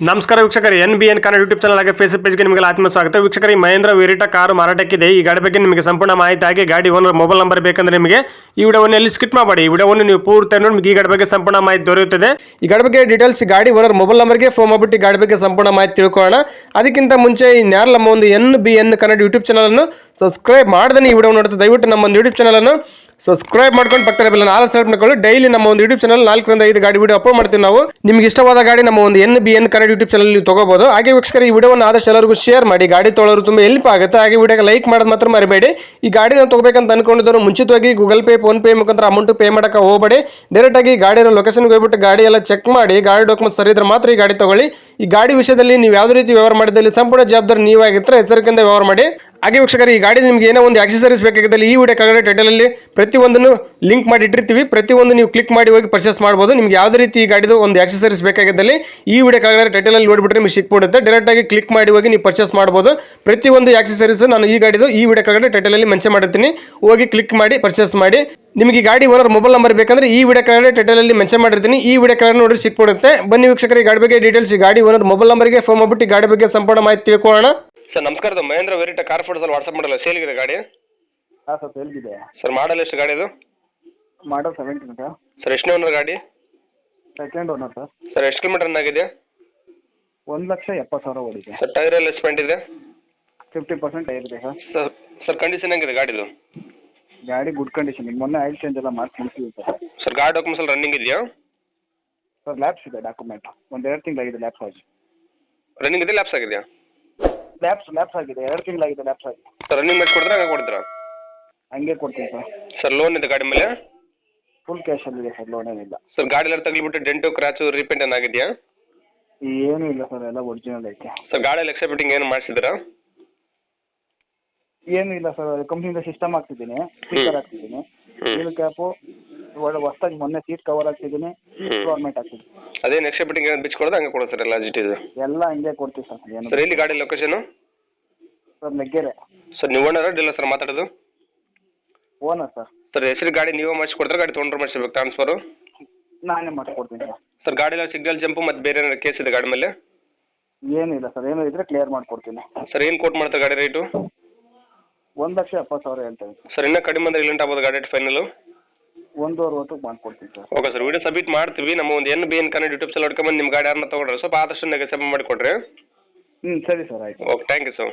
ನಮಸ್ಕಾರ ವೀಕ್ಷಕರೇ, N B N Kannada YouTube channel ಹಾಗೆ ಫೇಸ್ಬುಕ್ ಪೇಜ್ಗೆ ನಿಮಗೆ ಆತ್ಮ ಸ್ವಾಗತ. ವೀಕ್ಷಕರಿ, ಮಹೇಂದ್ರ ವಿರಿಟ ಕಾರು ಮಾರಾಟಕ್ಕಿದೆ. ಈ ಗಾಡಿ ಬಗ್ಗೆ ನಿಮಗೆ ಸಂಪೂರ್ಣ ಮಾಹಿತಿ ಹಾಗೆ ಗಾಡಿ ಓನರ್ ಮೊಬೈಲ್ ನಂಬರ್ ಬೇಕಂದ್ರೆ ನಿಮಗೆ ಈ ವಿಡಿಯೋವನ್ನು ಎಲ್ಲಿ ಸ್ಕಿಟ್ ಮಾಡಬೇಡಿ ಈ ವಿಡಿಯೋವನ್ನು ನೀವು ಪೂರ್ತಿ ನೋಡಿ, ನಿಮಗೆ ಈ ಗಾಡಿ ಬಗ್ಗೆ ಸಂಪೂರ್ಣ ಮಾಹಿತಿ ದೊರೆಯುತ್ತದೆ. ಈ ಗಾಡಿ ಬಗ್ಗೆ ಡೀಟೇಲ್ಸ್ ಗಾಡಿ ಓನರ್ ಮೊಬೈಲ್ ನಂಬರ್ಗೆ ಫೋನ್ ಮಾಡಿಬಿಟ್ಟು ಗಾಡಿ ಬಗ್ಗೆ ಸಂಪೂರ್ಣ ಮಾಹಿತಿ ತಿಳ್ಕೊಳ್ಳೋಣ. ಅದಕ್ಕಿಂತ ಮುಂಚೆ ಈ ನಮ್ಮ ಒಂದು N B N Kannada YouTube ಚಾನಲನ್ನು ಸಬ್ಸ್ಕ್ರೈಬ್ ಮಾಡ್ದೇ ಈ ವಿಡಿಯೋ ನೋಡುತ್ತೆ ದಯವಿಟ್ಟು ನಮ್ಮ ಒಂದು ಯೂಟ್ಯೂಬ್ ಚಾನಲನ್ನು ಸಬ್ಸ್ಕ್ರೈಬ್ ಮಾಡ್ಕೊಂಡು ಪಕ್ಕದ ಬೆಲ್ಲ ನಾಲ್ಕು ಸೆಲೆಕ್ಟ್ ಮಾಡ್ಕೊಳ್ಳಿ. ಡೈಲಿ ನಮ್ಮ ಒಂದು ಯೂಟ್ಯೂಬ್ ಚಾನಲ್ ನಾಲ್ಕರಿಂದ ಐದು ಗಾಡಿ ವಿಡಿಯೋ ಅಪ್ಲೋಡ್ ಮಾಡ್ತೀವಿ ನಾವು. ನಿಮ್ಗೆ ಇಷ್ಟವಾದ ಗಾಡಿ ನಮ್ಮ ಒಂದು N B N Kannada YouTube channel ನೀವು ತಗೋಬಹುದು ಹಾಗೆ ವೀಕ್ಷಕರ, ಈ ವಿಡಿಯೋವನ್ನು ಆದಷ್ಟು ಎಲ್ಲರಿಗೂ ಶೇರ್ ಮಾಡಿ. ಗಾಡಿ ತೊಗೊಳೋರು ತುಂಬ ಹೆಲ್ಪ್ ಆಗುತ್ತೆ. ಹಾಗೆ ವಿಡಿಯೋಗೆ ಲೈಕ್ ಮಾಡೋದು ಮಾತ್ರ ಮರಿಬೇಡಿ. ಈ ಗಾಡಿನ ತಗೋಬೇಕಂತ ಅನ್ಕೊಂಡಿದ್ರು ಮುಂಚಿತವಾಗಿ ಗೂಗಲ್ ಪೇ ಫೋನ್ ಪೇ ಮುಖಾಂತರ ಅಮೌಂಟ್ ಪೇ ಮಾಡೋಕೆ ಹೋಗಬೇಡಿ. ಡೈರೆಕ್ಟ್ ಆಗಿ ಗಾಡಿಯ ಲೊಕೇಶನ್ಗೆ ಹೋಗ್ಬಿಟ್ಟು ಗಾಡಿ ಎಲ್ಲ ಚೆಕ್ ಮಾಡಿ, ಗಾಡಿ ಡಾಕ್ಯುಮೆಂಟ್ ಸರಿ ಇದ್ರೆ ಮಾತ್ರ ಈ ಗಾಡಿ ತಗೊಳ್ಳಿ. ಈ ಗಾಡಿ ವಿಷಯದಲ್ಲಿ ನೀವು ಯಾವುದೇ ರೀತಿ ವ್ಯವಹಾರ ಮಾಡಿದಲ್ಲಿ ಸಂಪೂರ್ಣ ಜವಾಬ್ದಾರಿ ನೀವಾಗಿದ್ದರೆ ಎಚ್ಚರಿಕೆಯಿಂದ ವ್ಯವಹಾರ ಮಾಡಿ. ಹಾಗೆ ವೀಕ್ಷಕರು, ಈ ಗಾಡಿ ನಿಮ್ಗೆ ಏನೋ ಒಂದು ಆಕ್ಸೆಸರೀಸ್ ಬೇಕಾಗಿದ್ದಲ್ಲಿ ಈ ವಿಡಿಯೋ ಕೆಳಗಡೆ ಟೈಟಲಲ್ಲಿ ಪ್ರತಿಯೊಂದನ್ನು ಲಿಂಕ್ ಮಾಡಿ ಇಟ್ಟಿರ್ತೀವಿ ಪ್ರತಿಯೊಂದು ನೀವು ಕ್ಲಿಕ್ ಮಾಡಿ ಹೋಗಿ ಪರ್ಚೇಸ್ ಮಾಡ್ಬೋದು. ನಿಮ್ಗೆ ಯಾವುದೇ ರೀತಿ ಈ ಗಾಡಿದು ಒಂದು ಆಕ್ಸೆಸರೀಸ್ ಬೇಕಾಗಿದ್ದಲ್ಲಿ ಈ ವಿಡಿಯೋ ಕೆಳಗಡೆ ಟೈಟಲಲ್ಲಿ ನೋಡಿಬಿಟ್ರೆ ನಿಮಗೆ ಸಿಕ್ಬಿಡುತ್ತೆ. ಡೈರೆಕ್ಟ್ ಆಗಿ ಕ್ಲಿಕ್ ಮಾಡಿ ಹೋಗಿ ನೀವು ಪರ್ಚೇಸ್ ಮಾಡ್ಬೋದು. ಪ್ರತಿಯೊಂದು ಆಕ್ಸೆಸರೀಸ್ ನಾನು ಈ ಗಾಡಿದು ಈ ವಿಡಿಯೋ ಕೆಳಗಡೆ ಟೈಟಲಲ್ಲಿ ಮೆನ್ಷನ್ ಮಾಡಿರ್ತೀನಿ. ಹೋಗಿ ಕ್ಲಿಕ್ ಮಾಡಿ ಪರ್ಚೇಸ್ ಮಾಡಿ. ನಿಮಗೆ ಗಾಡಿ ಓನರ್ ಮೊಬೈಲ್ ನಂಬರ್ ಬೇಕಂದ್ರೆ ಈ ವಿಡಿಯೋ ಕೆಳಗಡೆ ಟೈಟಲಲ್ಲಿ ಮೆನ್ಷನ್ ಮಾಡಿರ್ತೀನಿ. ಈ ವಿಡಿಯೋ ಕೆಳಗಡೆ ನೋಡಿ ಸಿಕ್ಬಿಡುತ್ತೆ. ಬನ್ನಿ ವೀಕ್ಷಕರಿಗೆ ಗಾಡಿ ಬಗ್ಗೆ ಡೀಟೇಲ್ಸ್ ಗಾಡಿ ಓನರ್ ಮೊಬೈಲ್ ನಂಬರ್ಗೆ ಫೋನ್ ಮಾಡ್ಬಿಟ್ಟು ಗಾಡಿ ಬಗ್ಗೆ ಸಂಪೂರ್ಣ ಮಾಹಿತಿ ತಿಳ್ಕೊಳ್ಳೋಣ. ಸರ್ ನಮಸ್ಕಾರ ಇದು ಮಹೇಂದ್ರ ವೆರಿಟ ಕಾರ್ ಫೋಟೋಸಲ್ಲಿ ವಾಟ್ಸಪ್ ಮಾಡಲ್ಲ ಸೇಲ್ಗಿದೆ ಗಾಡಿ? ಹಾಂ ಸರ್ ಸೇಲ್ಗಿದೆ ಸರ್ ಮಾಡಲ್ ಎಷ್ಟು ಗಾಡಿ ಇದು? ಮಾಡಲ್ ಸೆವೆಂಟೀನ್ ಸರ್ ಸರ್ ಎಷ್ಟನೇ ಓನರ್ ಗಾಡಿ? Second owner sir. ಸರ್ ಎಷ್ಟು ಕಿಲೋಮೀಟರ್ ಆಗಿದೆ? ಒಂದು ಲಕ್ಷ ಎಪ್ಪತ್ತು ಸಾವಿರ ಓಡಿದೆ. ಸರ್ ಟೈರ್ ಎಲ್ಲ ಸ್ಪೆಂಟ್ ಇದೆ? Fifty percent tyre sir. Sir sir condition ಹೆಂಗಿದೆ ಗಾಡಿದು? ಗಾಡಿ ಗುಡ್ ಕಂಡೀಷನ್ ಈಗ ಮೊನ್ನೆ ಆಯಿಲ್ ಚೇಂಜ್ ಎಲ್ಲ ಮಾಡಿ ಮುಗಿಸಿದೆ ಸರ್. ಸರ್ ಗಾಡಿ ಡಾಕ್ಯುಮೆಂಟ್ಸ್ ಎಲ್ಲ ರನ್ನಿಂಗ್ ಇದೆಯಾ? ಸರ್ ಲ್ಯಾಬ್ಸ್ ಇದೆ ಡಾಕ್ಯುಮೆಂಟ್ ಒಂದು ಎರಡು ತಿಂಗಳಾಗಿದೆ ಲ್ಯಾಬ್ಸ್ ಆಗಿ. ರನ್ನಿಂಗ್ ಇದೆ ಲ್ಯಾಪ್ಸ್ ಆಗಿದೆಯಾ? ಲ್ಯಾಬ್ಸ್ ಲ್ಯಾಪ್ಸ್ ಆಗಿದೆ. ಎರಡು ತಿಂಗಳಾಗಿದೆ ಲ್ಯಾಪ್ಸ್ ಆಗಿದೆ ಸರ್ ರನ್ನಿಂಗ್ ಮಾಡಿ ಕೊಡಿದ್ರೆ ಹಂಗೆ ಕೊಡ್ತೀರಾ? ಹಂಗೆ ಕೊಡ್ತೀನಿ ಸರ್ ಸರ್ ಲೋನ್ ಇದೆ ಗಾಡಿ ಮೇಲೆ? ಫುಲ್ ಕ್ಯಾಶ್ ಕ್ಯಾಶಲ್ಲಿದೆ ಸರ್ ಲೋನ್ ಏನಿಲ್ಲ. ಸರ್ ಗಾಡಿ ಎಲ್ಲ ತಗ್ಲಿಬಿಟ್ಟು ಡೆಂಟು ಕ್ರಾಚು ರೀಪೇಂಟ್ ಏನಾಗಿದೆಯಾ ಏನೂ ಇಲ್ಲ ಸರ್ ಎಲ್ಲ ಒರಿಜಿನಲ್ ಐತೆ. ಸರ್ ಗಾಡಿ ಎಲ್ಲ ಎಕ್ಸ್ಟ್ರಾ ಫಿಟ್ಟಿಂಗ್ ಏನು ಮಾಡಿಸಿದ್ರಾ ಏನೂ ಇಲ್ಲ ಸರ್ ಕಂಪ್ನಿಯಿಂದ ಸಿಸ್ಟಮ್ ಹಾಕ್ತಿದ್ದೀನಿ ಸ್ಪೀಕರ್ ಹಾಕ್ತಿದ್ದೀನಿ. ಹ್ಮ್. ವೀಲ್ ಕ್ಯಾಪು ಒಳ್ಳೆ ಹೊಸ್ದಾಗಿ ಮೊನ್ನೆ ಸೀಟ್ ಕವರ್ ಹಾಕ್ತಿದ್ದೀನಿ ಹ್ಮ್. ಗೌರ್ಮೆಂಟ್ ಹಾಕ್ತಿದ್ದೀನಿ ಅದೇ ನೆಕ್ಸ್ಟ್ ಬಿಟ್ಟಿಂಗ್ ಏನು ಬಿಚ್ಚು ಕೊಡೋದು? ಹಂಗೆ ಕೊಡೋದು ಸರ್ ಎಲ್ಲ ಜಿಟಿದು ಎಲ್ಲ ಹಂಗೆ ಕೊಡ್ತೀವಿ ಸರ್ ಏನು ಸರ್ ಎಲ್ಲಿ ಗಾಡಿ ಲೊಕೇಶನ್ ಸರ್ ನೆಗ್ಗೆರೆ ಸರ್ ನೀವು ಓನರ ಡಿಲ್ಲ ಸರ್ ಮಾತಾಡೋದು? ಓನರ್ ಸರ್ ಸರ್ ಹೆಸರು ಗಾಡಿ ನೀವೇ ಮಾಡಿಸ್ಕೊಡ್ತಾರೆ ಗಾಡಿ ತೊಗೊಂಡ್ರೆ ಮಾಡಿಸ್ಬೇಕು ಟ್ರಾನ್ಸ್ಫರು ನಾನೇ ಮಾಡಿಸ್ಕೊಡ್ತೀನಿ ಸರ್ ಸರ್ ಗಾಡಿ ಎಲ್ಲ ಸಿಗ್ನಲ್ ಜಂಪ್ ಮತ್ತೆ ಬೇರೆ ಏನಾದ್ರು ಕೇಸ್ ಇದೆ ಗಾಡಿ ಮೇಲೆ? ಏನಿಲ್ಲ ಸರ್ ಏನೋ ಇದ್ರೆ ಕ್ಲಿಯರ್ ಮಾಡಿಕೊಡ್ತೀನಿ. ಸರ್ ಏನು ಕೋಟ್ ಮಾಡ್ತಾರೆ ಗಾಡಿ ರೇಟು ಒಂದು ಲಕ್ಷ ಎಪ್ಪತ್ತು ಸಾವಿರ ಹೇಳ್ತೇವೆ ಸರ್ ಸರ್ ಇನ್ನೂ ಕಡಿಮೆ ಅಂದ್ರೆ ಇಲ್ಲೆಂಟ್ ಆಗ್ಬೋದು ಗಾಡಿ ಫೈನಲು ಒಂದು ಅರವತ್ತು ಮಾಡ್ಕೊಡ್ತೀನಿ sir. Okay sir video submit ಮಾಡ್ತೀವಿ. ನಮ್ಮ ಒಂದು N B N Kannada YouTube channel ಹೊಡ್ಕೊಂಬಂದು ನಿಮ್ಮ ಗಾಡಿ ಯಾರನ್ನ ತೊಗೊಂಡ್ರೆ ಸ್ವಲ್ಪ ಆದಷ್ಟು ನೆಗೆಸಮ್ ಮಾಡಿಕೊಡ್ರಿ. ಹ್ಞೂ ಸರಿ ಸರ್ ಆಯಿತು. Okay thank you sir